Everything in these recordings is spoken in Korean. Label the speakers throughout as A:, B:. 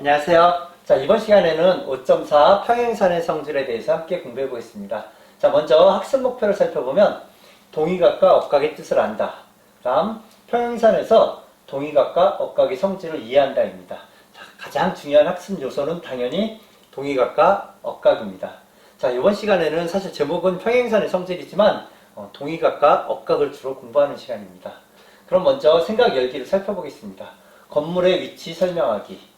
A: 안녕하세요. 자, 이번 시간에는 5.4 평행선의 성질에 대해서 함께 공부해 보겠습니다. 자, 먼저 학습 목표를 살펴보면 동의각과 억각의 뜻을 안다. 다음, 평행선에서 동의각과 억각의 성질을 이해한다입니다. 자, 가장 중요한 학습 요소는 당연히 동의각과 억각입니다. 자, 이번 시간에는 사실 제목은 평행선의 성질이지만 어, 동의각과 억각을 주로 공부하는 시간입니다. 그럼 먼저 생각 열기를 살펴보겠습니다. 건물의 위치 설명하기.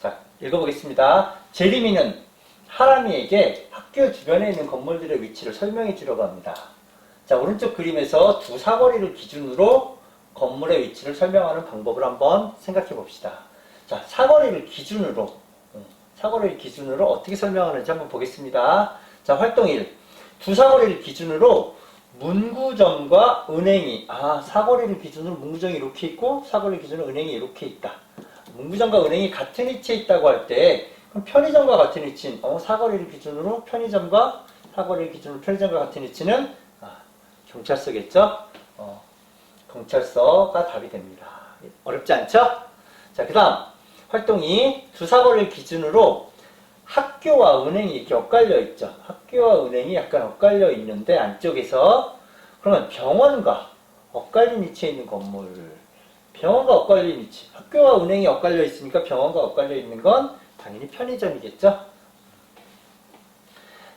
A: 자, 읽어보겠습니다. 제리미는 하람이에게 학교 주변에 있는 건물들의 위치를 설명해 주려고 합니다. 자, 오른쪽 그림에서 두 사거리를 기준으로 건물의 위치를 설명하는 방법을 한번 생각해 봅시다. 자, 사거리를 기준으로, 음, 사거리를 기준으로 어떻게 설명하는지 한번 보겠습니다. 자, 활동 1. 두 사거리를 기준으로 문구점과 은행이, 아, 사거리를 기준으로 문구점이 이렇게 있고, 사거리 기준으로 은행이 이렇게 있다. 문구점과 은행이 같은 위치에 있다고 할 때, 편의점과 같은 위치는, 어, 사거리를 기준으로 편의점과, 사거리를 기준으로 편의점과 같은 위치는, 아, 경찰서겠죠? 어, 경찰서가 답이 됩니다. 어렵지 않죠? 자, 그 다음, 활동이 두 사거리를 기준으로 학교와 은행이 이렇게 엇갈려 있죠. 학교와 은행이 약간 엇갈려 있는데 안쪽에서 그러면 병원과 엇갈린 위치에 있는 건물 병원과 엇갈린 위치 학교와 은행이 엇갈려 있으니까 병원과 엇갈려 있는 건 당연히 편의점이겠죠.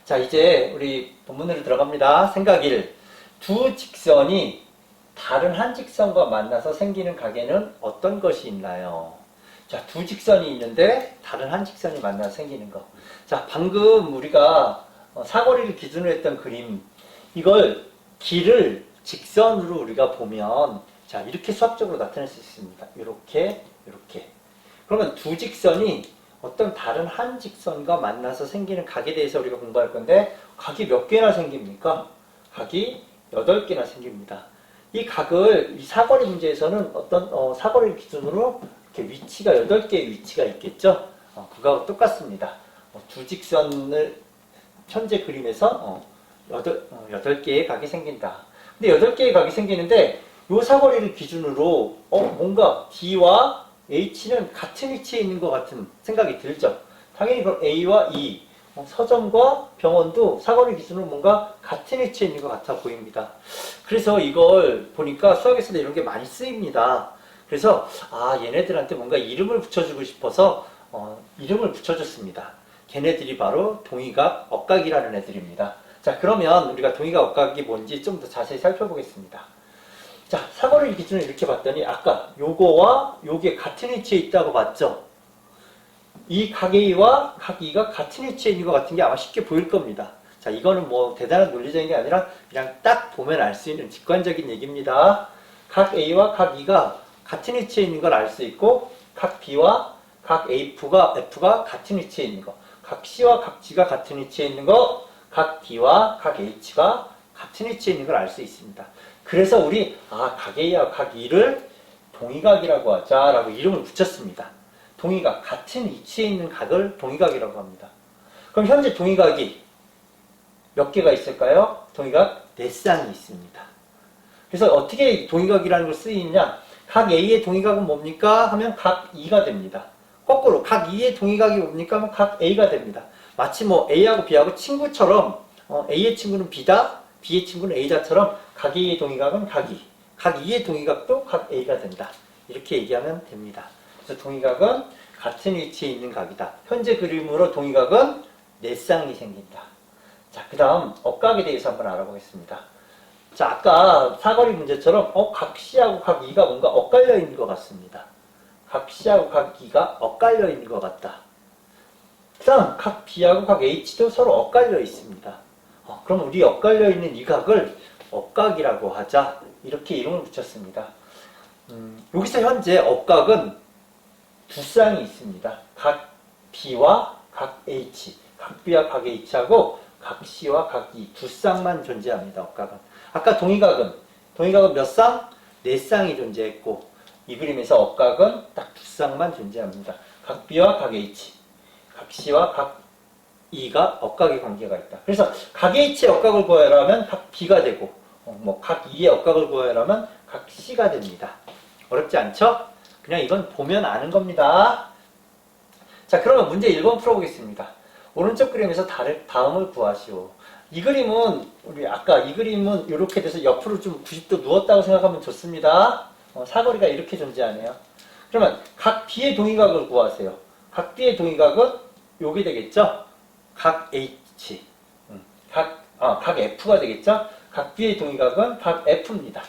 A: 자 이제 우리 본문으로 들어갑니다. 생각 1. 두 직선이 다른 한 직선과 만나서 생기는 가게는 어떤 것이 있나요? 자, 두 직선이 있는데 다른 한 직선이 만나서 생기는 거. 자, 방금 우리가 어, 사거리를 기준으로 했던 그림, 이걸 길을 직선으로 우리가 보면 자, 이렇게 수학적으로 나타낼 수 있습니다. 이렇게, 이렇게. 그러면 두 직선이 어떤 다른 한 직선과 만나서 생기는 각에 대해서 우리가 공부할 건데 각이 몇 개나 생깁니까? 각이 8개나 생깁니다. 이 각을 이 사거리 문제에서는 어떤 어, 사거리를 기준으로 이렇게 위치가 8개의 위치가 있겠죠? 어, 그거하고 똑같습니다. 어, 두 직선을 현재 그림에서 어, 8, 어, 8개의 각이 생긴다. 근데 8개의 각이 생기는데 이 사거리를 기준으로 어, 뭔가 D와 H는 같은 위치에 있는 것 같은 생각이 들죠. 당연히 그럼 A와 E, 어, 서점과 병원도 사거리 기준으로 뭔가 같은 위치에 있는 것 같아 보입니다. 그래서 이걸 보니까 수학에서도 이런 게 많이 쓰입니다. 그래서 아 얘네들한테 뭔가 이름을 붙여주고 싶어서 어, 이름을 붙여줬습니다. 걔네들이 바로 동의각, 억각이라는 애들입니다. 자 그러면 우리가 동의각, 억각이 뭔지 좀 더 자세히 살펴보겠습니다. 자 사거리 기준을 이렇게 봤더니 아까 요거와 요게 같은 위치에 있다고 봤죠? 이각 E가 같은 위치에 있는 것 같은 게 아마 쉽게 보일 겁니다. 자, 이거는 뭐 대단한 논리적인 게 아니라 그냥 딱 보면 알 수 있는 직관적인 얘기입니다. 각 A와 각 E가 같은 위치에 있는 걸 알 수 있고, 각 B와 각 F가, F가 같은 위치에 있는 거, 각 C와 각 G가 같은 위치에 있는 거, 각 D와 각 H가 같은 위치에 있는 걸 알 수 있습니다. 그래서 우리, 아, 각 A와 각 E를 동의각이라고 하자라고 이름을 붙였습니다. 동의각, 같은 위치에 있는 각을 동의각이라고 합니다. 그럼 현재 동의각이 몇 개가 있을까요? 동의각 네 쌍이 있습니다. 그래서 어떻게 동의각이라는 걸 쓰이냐? 각 A의 동의각은 뭡니까? 하면 각 E가 됩니다. 거꾸로 각 E의 동의각이 뭡니까? 하면 각 A가 됩니다. 마치 뭐 A하고 B하고 친구처럼 어, A의 친구는 B다, B의 친구는 A다처럼 각 A의 동의각은 각 E, 각 E의 동의각도 각 A가 된다. 이렇게 얘기하면 됩니다. 그래서 동의각은 같은 위치에 있는 각이다. 현재 그림으로 동의각은 네 쌍이 생긴다. 자, 그 다음 억각에 대해서 한번 알아보겠습니다. 자, 아까 사거리 문제처럼 어, 각 C하고 각 E가 뭔가 엇갈려 있는 것 같습니다. 각 C하고 각 E가 엇갈려 있는 것 같다. 그 다음 각 B하고 각 H도 서로 엇갈려 있습니다. 어, 그럼 우리 엇갈려 있는 이 각을 억각이라고 하자. 이렇게 이름을 붙였습니다. 음, 여기서 현재 억각은 두 쌍이 있습니다. 각 B와 각 H, 각 B와 각 H하고 각 C와 각 E 두 쌍만 존재합니다. 억각은. 아까 동의각은 동의각은 몇 쌍? 네 쌍이 존재했고 이 그림에서 억각은 딱 두 쌍만 존재합니다. 각 B와 각 H, 각 C와 각 E가 억각의 관계가 있다. 그래서 각 H의 억각을 구하려면 각 B가 되고 어, 뭐각 E의 억각을 구하려면 각 C가 됩니다. 어렵지 않죠? 그냥 이건 보면 아는 겁니다. 자, 그러면 문제 1번 풀어보겠습니다. 오른쪽 그림에서 다를, 다음을 구하시오. 이 그림은, 우리 아까 이 그림은 이렇게 돼서 옆으로 좀 90도 누웠다고 생각하면 좋습니다. 어, 사거리가 이렇게 존재하네요. 그러면 각 B의 동의각을 구하세요. 각 B의 동의각은 요게 되겠죠? 각 H. 음, 각, 아, 각 F가 되겠죠? 각 B의 동의각은 각 F입니다.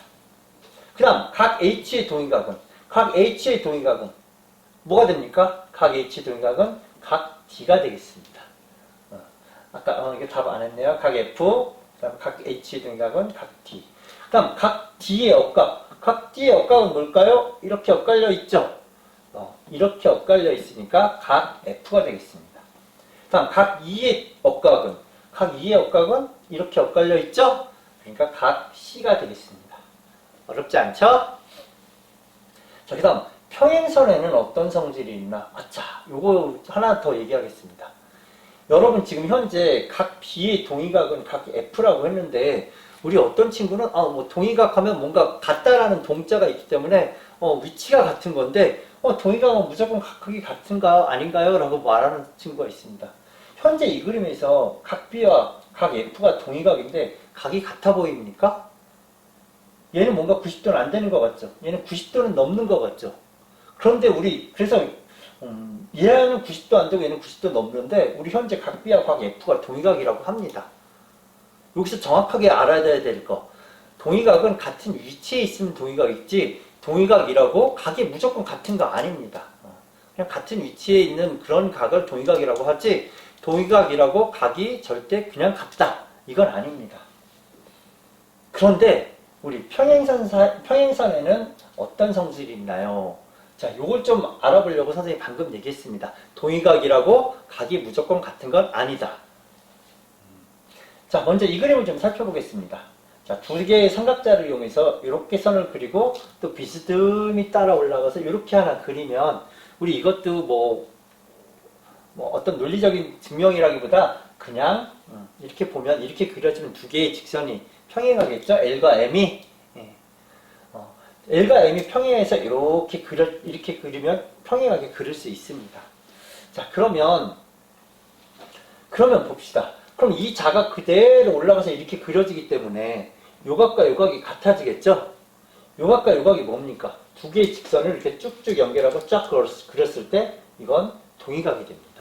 A: 그 다음, 각 H의 동의각은, 각 H의 동의각은 뭐가 됩니까? 각 H의 동의각은 각 D가 되겠습니다. 어, 아까, 어, 이게 답 안 했네요. 각 F, 그 다음 각 H의 동의각은 각 D. 그 다음, 각 D의 억각. 각 D의 억각은 뭘까요? 이렇게 엇갈려 있죠? 어, 이렇게 엇갈려 있으니까 각 F가 되겠습니다. 다음, 각 E의 억각은, 각 E의 억각은 이렇게 엇갈려 있죠? 그러니까 각 C가 되겠습니다. 어렵지 않죠? 자, 그 다음, 평행선에는 어떤 성질이 있나? 아차, 요거 하나 더 얘기하겠습니다. 여러분 지금 현재 각 B의 동의각은 각 F라고 했는데, 우리 어떤 친구는, 아, 뭐, 동의각 하면 뭔가 같다라는 동자가 있기 때문에, 어, 위치가 같은 건데, 어, 동의각은 무조건 각각이 같은가, 아닌가요? 라고 말하는 친구가 있습니다. 현재 이 그림에서 각 B와 각 F가 동의각인데, 각이 같아 보입니까? 얘는 뭔가 90도는 안 되는 것 같죠? 얘는 90도는 넘는 것 같죠? 그런데 우리, 그래서, 음, 얘는 90도 안 되고 얘는 90도 넘는데, 우리 현재 각 B와 각 F가 동의각이라고 합니다. 여기서 정확하게 알아야 될 거. 동의각은 같은 위치에 있으면 동의각이지, 동의각이라고 각이 무조건 같은 거 아닙니다. 어, 그냥 같은 위치에 있는 그런 각을 동의각이라고 하지, 동의각이라고 각이 절대 그냥 같다. 이건 아닙니다. 그런데 우리 평행선 사, 평행선에는 어떤 성질이 있나요? 자, 요걸 좀 알아보려고 선생님이 방금 얘기했습니다. 동의각이라고 각이 무조건 같은 건 아니다. 자, 먼저 이 그림을 좀 살펴보겠습니다. 자, 두 개의 삼각자를 이용해서 이렇게 선을 그리고 또 비스듬히 따라 올라가서 이렇게 하나 그리면 우리 이것도 뭐, 뭐 어떤 논리적인 증명이라기보다 그냥 음, 이렇게 보면 이렇게 그려지면 두 개의 직선이 평행하겠죠? L과 M이 예. 어, L과 M이 평행해서 이렇게 그려 이렇게 그리면 평행하게 그릴 수 있습니다. 자 그러면 그러면 봅시다. 그럼 이 자가 그대로 올라가서 이렇게 그려지기 때문에 요각과 요각이 같아지겠죠? 요각과 요각이 뭡니까? 두 개의 직선을 이렇게 쭉쭉 연결하고 쫙 그렸- 그렸을 때 이건 동의각이 됩니다.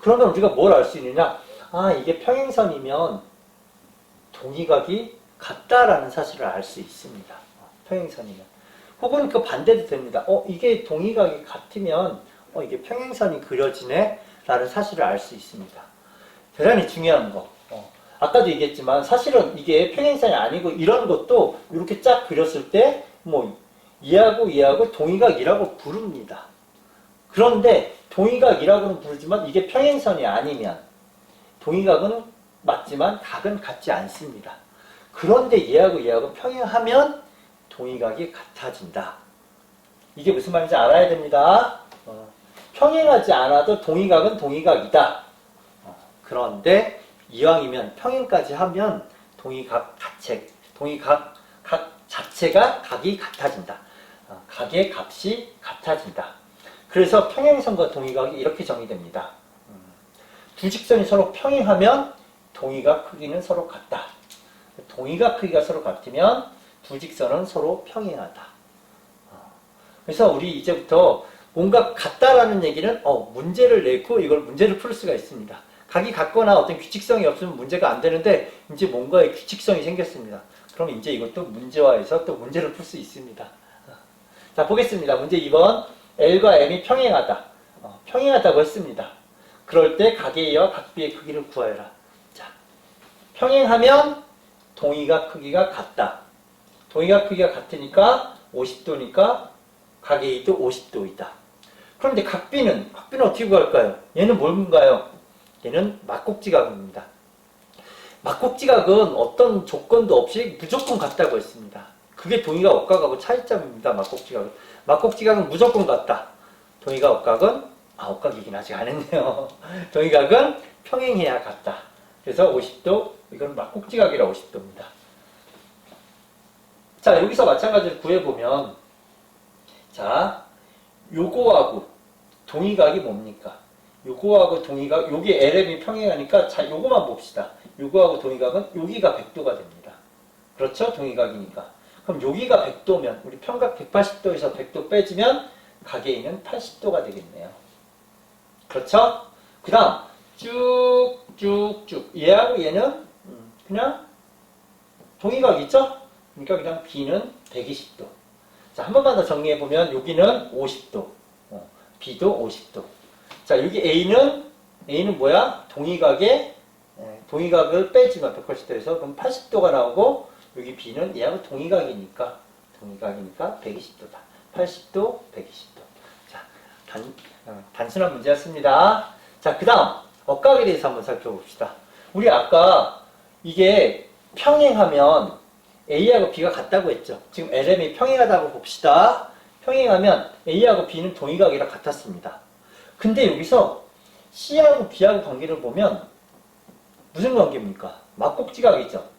A: 그러면 우리가 뭘 알 수 있느냐? 아 이게 평행선이면 동의각이 같다라는 사실을 알 수 있습니다. 어, 평행선이면. 혹은 그 반대도 됩니다. 어, 이게 동의각이 같으면, 어, 이게 평행선이 그려지네? 라는 사실을 알 수 있습니다. 대단히 중요한 거. 어, 아까도 얘기했지만, 사실은 이게 평행선이 아니고, 이런 것도 이렇게 쫙 그렸을 때, 뭐, 이하고 이하고 동의각이라고 부릅니다. 그런데, 동의각이라고는 부르지만, 이게 평행선이 아니면, 동의각은 맞지만 각은 같지 않습니다. 그런데 얘하고 얘하고 평행하면 동의각이 같아진다. 이게 무슨 말인지 알아야 됩니다. 어, 평행하지 않아도 동의각은 동의각이다. 어, 그런데 이왕이면 평행까지 하면 동의각 자체, 동의각 각 자체가 각이 같아진다. 어, 각의 값이 같아진다. 그래서 평행선과 동의각이 이렇게 정의됩니다. 음, 두 직선이 서로 평행하면 동의각 크기는 서로 같다. 동의각 크기가 서로 같으면 두 직선은 서로 평행하다. 어, 그래서 우리 이제부터 뭔가 같다라는 얘기는 어, 문제를 내고 이걸 문제를 풀 수가 있습니다. 각이 같거나 어떤 규칙성이 없으면 문제가 안 되는데 이제 뭔가의 규칙성이 생겼습니다. 그럼 이제 이것도 문제화해서 또 문제를 풀 수 있습니다. 어, 자 보겠습니다. 문제 2번 L과 M이 평행하다. 어, 평행하다고 했습니다. 그럴 때 각의 A와 각 B의 크기를 구하여라. 자, 평행하면 동의각 크기가 같다. 동의각 크기가 같으니까 50도니까 각 A도 50도이다. 그런데 각 B는, 각 B는 어떻게 구할까요? 얘는 뭘인가요? 얘는 막곡지각입니다. 막곡지각은 어떤 조건도 없이 무조건 같다고 했습니다. 그게 동의각 억각하고 차이점입니다. 막곡지각은. 막곡지각은 무조건 같다. 동의각 억각은 아 억각이긴 아직 안 했네요. 동의각은 평행해야 같다. 그래서 50도 이건 막곡지각이라 50도입니다. 자 여기서 마찬가지로 구해보면 자 요거하고 동의각이 뭡니까? 요거하고 동의각, 여기 LM이 평행하니까 자, 요거만 봅시다. 요거하고 동의각은 여기가 100도가 됩니다. 그렇죠? 동의각이니까. 그럼 여기가 100도면 우리 평각 180도에서 100도 빼주면 각의 A는 80도가 되겠네요. 그렇죠? 그 다음 쭉쭉쭉 얘하고 얘는 음, 그냥 동의각이죠? 그러니까 그냥 B는 120도. 자, 한 번만 더 정리해 보면 여기는 50도, 어, B도 50도. 자, 여기 A는 A는 뭐야? 동의각에 예, 동의각을 빼주면 180도에서 그럼 80도가 나오고 여기 B는 얘하고 동의각이니까 동의각이니까 120도다. 80도, 120도. 자, 단, 어, 단순한 문제였습니다. 자, 그 다음 억각에 대해서 한번 살펴봅시다. 우리 아까 이게 평행하면 A하고 B가 같다고 했죠. 지금 LM이 평행하다고 봅시다. 평행하면 A하고 B는 동의각이라 같았습니다. 근데 여기서 C하고 B하고 관계를 보면 무슨 관계입니까? 막곡지각이죠.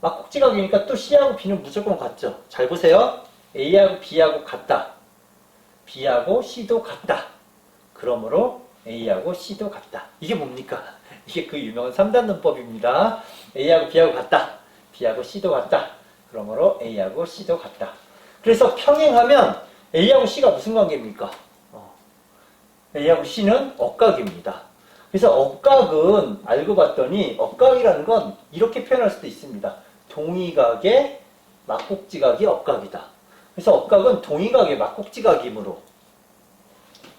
A: 막곡지각이니까 또 C하고 B는 무조건 같죠. 잘 보세요. A하고 B하고 같다. B하고 C도 같다. 그러므로 A하고 C도 같다. 이게 뭡니까? 이게 그 유명한 3단 논법입니다. A하고 B하고 같다. B하고 C도 같다. 그러므로 A하고 C도 같다. 그래서 평행하면 A하고 C가 무슨 관계입니까? 어, A하고 C는 억각입니다. 그래서 억각은 알고 봤더니 억각이라는 건 이렇게 표현할 수도 있습니다. 동의각의 막곡지각이 억각이다. 그래서 억각은 동의각의 막곡지각이므로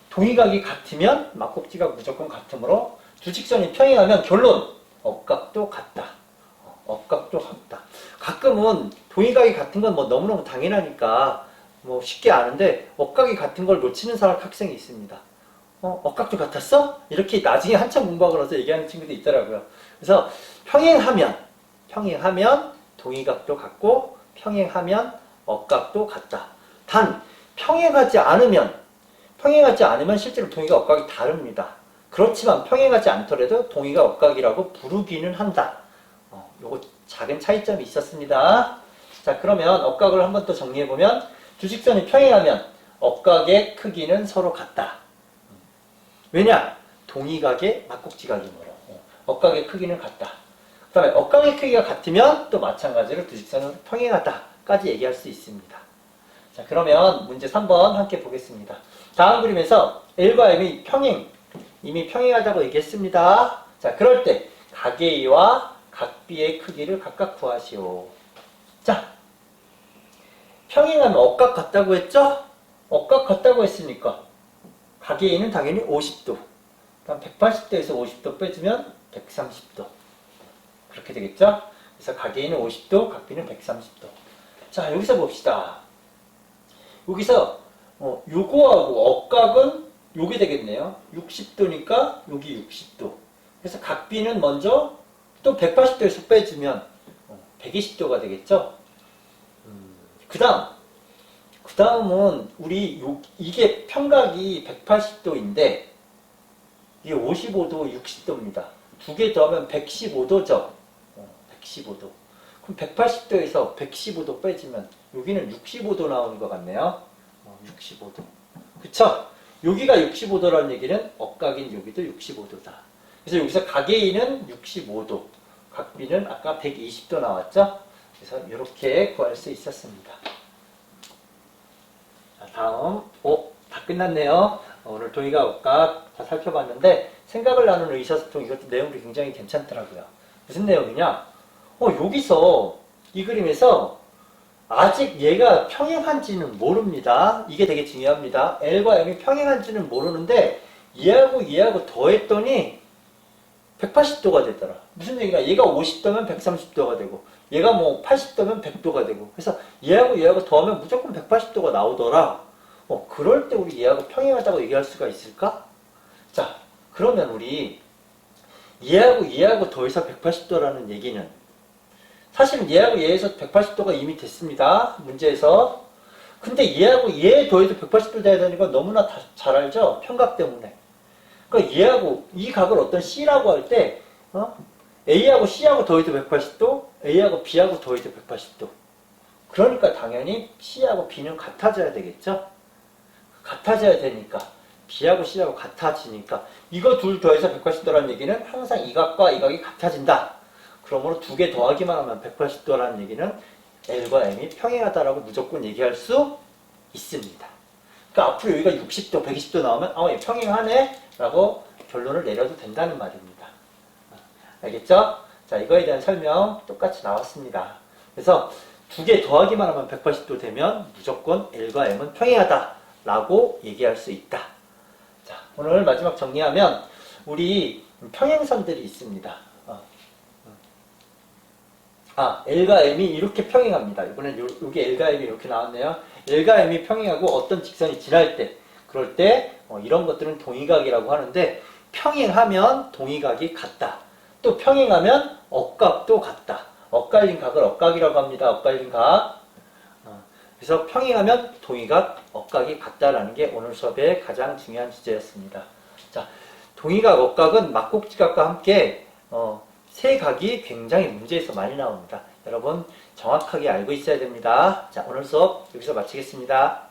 A: 동의각이 같으면 막곡지각 무조건 같으므로 두 직선이 평행하면 결론 억각도 같다. 어, 억각도 같다. 가끔은 동의각이 같은 건 뭐 너무너무 당연하니까 뭐 쉽게 아는데 억각이 같은 걸 놓치는 사람 학생이 있습니다. 어, 억각도 같았어? 이렇게 나중에 한참 공부하고 나서 얘기하는 친구도 있더라고요. 그래서 평행하면 평행하면 동의각도 같고 평행하면 억각도 같다. 단 평행하지 않으면 평행하지 않으면 실제로 동의가 억각이 다릅니다. 그렇지만 평행하지 않더라도 동의가 억각이라고 부르기는 한다. 어, 요거 작은 차이점이 있었습니다. 자, 그러면 억각을 한번더 정리해 보면 주직선이 평행하면 억각의 크기는 서로 같다. 왜냐? 동의각의 막곡지각이므로 어, 억각의 크기는 같다. 그 다음에 억각의 크기가 같으면 또 마찬가지로 두 직선은 평행하다까지 얘기할 수 있습니다. 자 그러면 문제 3번 함께 보겠습니다. 다음 그림에서 L과 M이 평행, 이미 평행하다고 얘기했습니다. 자 그럴 때 각 A와 각 B의 크기를 각각 구하시오. 자 평행하면 억각 같다고 했죠? 억각 같다고 했으니까 각 A는 당연히 50도. 그럼 180도에서 50도 빼주면 130도. 그렇게 되겠죠? 그래서 각 A는 50도, 각 B는 130도. 자, 여기서 봅시다. 여기서 어, 요거하고 억각은 요게 되겠네요. 60도니까 여기 60도. 그래서 각 B는 먼저 또 180도에서 빼주면 120도가 되겠죠? 그 다음, 그 다음은 우리 요, 이게 평각이 180도인데 이게 55도, 60도입니다. 두 개 더하면 115도죠. 115도. 그럼 180도에서 115도 빼주면 여기는 65도 나오는 것 같네요. 65도. 그쵸? 여기가 65도라는 얘기는 억각인 여기도 65도다. 그래서 여기서 각A는 65도, 각B는 아까 120도 나왔죠? 그래서 이렇게 구할 수 있었습니다. 자, 다음, 오, 다 끝났네요. 오늘 동의가 억각 다 살펴봤는데 생각을 나누는 의사소통 이것도 내용이 굉장히 괜찮더라고요. 무슨 내용이냐? 어, 여기서 이 그림에서 아직 얘가 평행한지는 모릅니다. 이게 되게 중요합니다. L과 M이 평행한지는 모르는데 얘하고 얘하고 더했더니 180도가 되더라. 무슨 얘기냐? 얘가 50도면 130도가 되고 얘가 뭐 80도면 100도가 되고 그래서 얘하고 얘하고 더하면 무조건 180도가 나오더라. 어, 그럴 때 우리 얘하고 평행하다고 얘기할 수가 있을까? 자, 그러면 우리 얘하고 얘하고 더해서 180도라는 얘기는 사실은 얘하고 얘에서 180도가 이미 됐습니다. 문제에서. 근데 얘하고 얘 더해도 180도 돼야 되는 건 너무나 다 잘 알죠? 평각 때문에. 그러니까 얘하고 이 각을 어떤 C라고 할 때, 어? A하고 C하고 더해도 180도, A하고 B하고 더해도 180도. 그러니까 당연히 C하고 B는 같아져야 되겠죠? 같아져야 되니까 B하고 C하고 같아지니까 이거 둘 더해서 180도라는 얘기는 항상 이 각과 이 각이 같아진다. 그러므로 두 개 더하기만 하면 180도라는 얘기는 L과 M이 평행하다라고 무조건 얘기할 수 있습니다. 그러니까 앞으로 여기가 60도, 120도 나오면 어, 얘 평행하네 라고 결론을 내려도 된다는 말입니다. 알겠죠? 자, 이거에 대한 설명 똑같이 나왔습니다. 그래서 두 개 더하기만 하면 180도 되면 무조건 L과 M은 평행하다 라고 얘기할 수 있다. 자, 오늘 마지막 정리하면 우리 평행선들이 있습니다. 어. 아, L과 M이 이렇게 평행합니다. 이번엔 요, 여기 L과 M이 이렇게 나왔네요. L과 M이 평행하고 어떤 직선이 지날 때, 그럴 때 어, 이런 것들은 동의각이라고 하는데 평행하면 동의각이 같다. 또 평행하면 억각도 같다. 엇갈린 각을 억각이라고 합니다. 엇갈린 각. 어, 그래서 평행하면 동의각, 억각이 같다라는 게 오늘 수업의 가장 중요한 주제였습니다. 자, 동의각, 억각은 막곡지각과 함께 어, 세 각이 굉장히 문제에서 많이 나옵니다. 여러분 정확하게 알고 있어야 됩니다. 자, 오늘 수업 여기서 마치겠습니다.